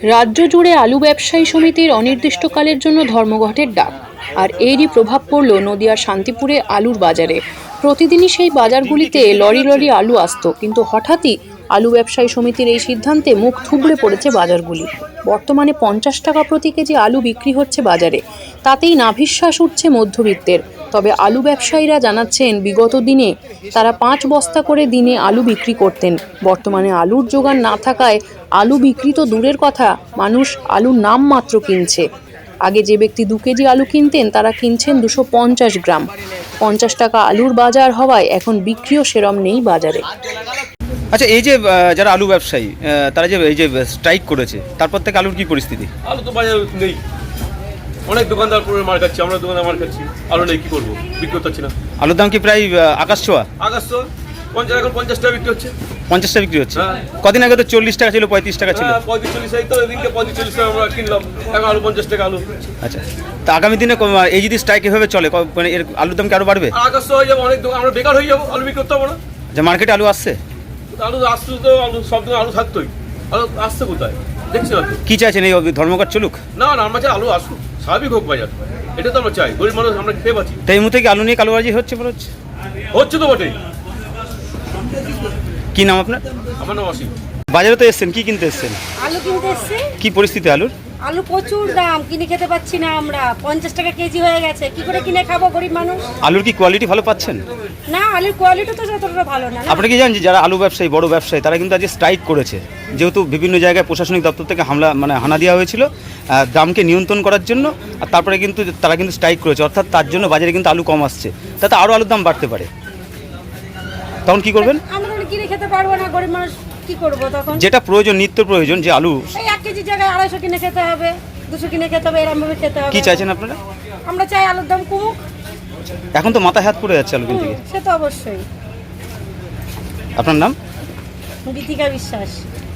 রাজ্য জুড়ে আলু ব্যবসায়ী সমিতির অনির্দিষ্টকালের জন্য ধর্মঘটের ডাক। আর এরই প্রভাব পড়ল নদিয়ার শান্তিপুরে আলুর বাজারে। প্রতিদিনই সেই বাজারগুলিতে লরি লরি আলু আসতো, কিন্তু হঠাৎই আলু ব্যবসায়ী সমিতির এই সিদ্ধান্তে মুখ থুবড়ে পড়েছে বাজারগুলি। বর্তমানে পঞ্চাশ টাকা প্রতি কেজি আলু বিক্রি হচ্ছে বাজারে। তাতেই নাভিশ্বাস উঠছে মধ্যবিত্তের। তবে আলু ব্যবসায়ীরা জানাচ্ছেন বিগত দিনে তারা পাঁচ বস্তা করে দিনে আলু বিক্রি করতেন। বর্তমানে আলুর যোগান না থাকায় আলু বিক্রি তো দূরের কথা মানুষ আলুর নাম মাত্র কিনছে। আগে যে ব্যক্তি দু কেজি আলু কিনতেন তারা কিনছেন দুশো পঞ্চাশ গ্রাম। পঞ্চাশ টাকা আলুর বাজার হওয়ায় এখন বিক্রিও সেরম নেই বাজারে। আচ্ছা এই যে যারা আলু ব্যবসায়ী তারা যে এই যে স্ট্রাইক করেছে তারপর থেকে আলুর কি পরিস্থিতি? আলু তো বাজার নেই। অনেক দোকানদার পুরো মার খাচ্ছি আমরা দোকানে মার খাচ্ছি। আলু নেই কি করব? বিক্রি করতে না। আলুর দাম কি প্রায় আকাশ ছোঁয়া? আগস্ট তো পঞ্চাশ এখন পঞ্চাশ টাকা বিক্রি হচ্ছে। পঞ্চাশটা বিক্রি হচ্ছে? হ্যাঁ। কদিন আগে তো চল্লিশ টাকা ছিল পঁয়ত্রিশ টাকা ছিল। হ্যাঁ, পঁয়ত্রিশ চল্লিশ তো এদিনকে পঁয়ত্রিশ চল্লিশ টাকা আমরা কিনলাম। এখন আলু পঞ্চাশ টাকা আলু। আচ্ছা। তা আগামী দিনে এই যদি স্ট্রাইক এভাবে চলে মানে এর আলুর দাম কি আরও বাড়বে? আগস্ট হয়ে যাব অনেক দোকান আমরা বেকার হয়ে যাব আলু বিক্রি করতে পারব না। যে মার্কেটে আলু আসছে? আলু আসতো তো আলু সব দিন আলু থাকতোই। আলু আসছে কোথায়? কি চাইছেন এই ধর্মকার ধর্মঘট চলুক? না না আমার চাই আলু আসুক স্বাভাবিক হোক বাজার। এটা তো আমরা চাই গরিব মানুষ আমরা খেয়ে পাচ্ছি তাই এই মুহূর্তে কি আলু নিয়ে কালোবাজি হচ্ছে বলে হচ্ছে? হচ্ছে তো বটেই। কি নাম আপনার? আমার নাম অসীম। বাজারে তো এসছেন কি কিনতে এসছেন? আলু কিনতে এসছি। কি পরিস্থিতি আলুর? আলু প্রচুর দাম কিনে খেতে পাচ্ছি না আমরা। পঞ্চাশ টাকা কেজি হয়ে গেছে কি করে কিনে খাব গরিব মানুষ? আলুর কি কোয়ালিটি ভালো পাচ্ছেন? না আলুর কোয়ালিটি তো যতটা ভালো না? আপনি কি জানেন যে যারা আলু ব্যবসায়ী বড় ব্যবসায়ী তারা কিন্তু আজকে স্ট্রাইক করেছে। যেহেতু বিভিন্ন জায়গায় প্রশাসনিক দপ্তর থেকে হামলা মানে হানা দেওয়া হয়েছিল দামকে নিয়ন্ত্রণ করার জন্য আর তারপরে কিন্তু তারা কিন্তু স্ট্রাইক করেছে। অর্থাৎ তার জন্য বাজারে কিন্তু আলু কম আসছে। তাতে আরও আলুর দাম বাড়তে পারে। তখন কি করবেন? আমরা কিনে খেতে পারব না গরিব মানুষ। কি করব তখন? যেটা প্রয়োজন নিত্য প্রয়োজন যে আলু। এই এক কেজি জায়গায় আড়াইশো কিনে খেতে হবে দুশো কিনে খেতে হবে এরকম ভাবে খেতে হবে। কি চাইছেন আপনারা? আমরা চাই আলুর দাম কমুক। এখন তো মাথায় হাত পড়ে যাচ্ছে আলু কিনতে গিয়ে। সে তো অবশ্যই। আপনার নাম? গীতিকা বিশ্বাস।